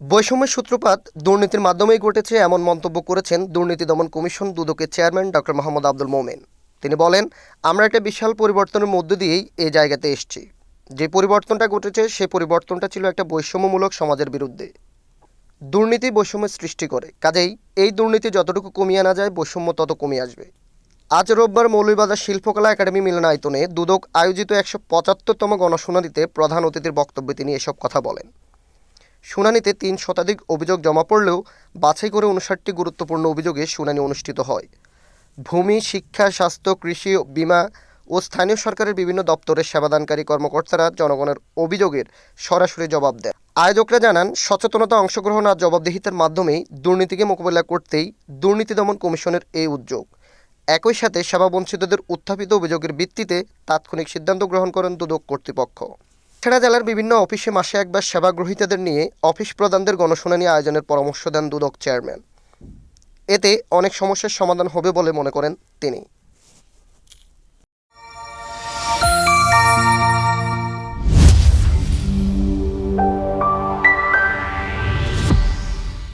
বৈষম্যের সূত্রপাত দুর্নীতির মাধ্যমেই ঘটেছে এমন মন্তব্য করেছেন দুর্নীতি দমন কমিশন দুদকের চেয়ারম্যান ডক্টর মোহাম্মদ আব্দুল মোমেন। তিনি বলেন, আমরা একটা বিশাল পরিবর্তনের মধ্য দিয়েই এই জায়গাতে এসেছি। যে পরিবর্তনটা ঘটেছে, সে পরিবর্তনটা ছিল একটা বৈষম্যমূলক সমাজের বিরুদ্ধে। দুর্নীতি বৈষম্যের সৃষ্টি করে। কাজেই এই দুর্নীতি যতটুকু কমিয়ে আনা যায়, বৈষম্য তত কমে আসবে। আজ রোববার মৌলভীবাজার শিল্পকলা একাডেমি মিলনায়তনে দুদক আয়োজিত একশো পঁচাত্তরতম গণশুনানিতে প্রধান অতিথির বক্তব্যে তিনি এসব কথা বলেন। শুনানিতে তিন শতাধিক অভিযোগ জমা পড়লেও বাছাই করে উনষাটটি গুরুত্বপূর্ণ অভিযোগে শুনানি অনুষ্ঠিত হয়। ভূমি, শিক্ষা, স্বাস্থ্য, কৃষি, বিমা ও স্থানীয় সরকারের বিভিন্ন দপ্তরের সেবাদানকারী কর্মকর্তারা জনগণের অভিযোগের সরাসরি জবাব দেন। আয়োজকরা জানান, সচেতনতা অংশগ্রহণ আর জবাবদিহিতার মাধ্যমেই দুর্নীতিকে মোকাবিলা করতেই দুর্নীতি দমন কমিশনের এই উদ্যোগ। একই সাথে সেবাবঞ্চিতদের উত্থাপিত অভিযোগের ভিত্তিতে তাৎক্ষণিক সিদ্ধান্ত গ্রহণ করেন দুদক কর্তৃপক্ষ। ছেড়া জেলার বিভিন্ন অফিসে মাসে একবার সেবা গ্রহীতাদের নিয়ে অফিস প্রধানদের গণশুনানি আয়োজনের পরামর্শ দেন দুদক চেয়ারম্যান। এতে অনেক সমস্যার সমাধান হবে বলে মনে করেন তিনি।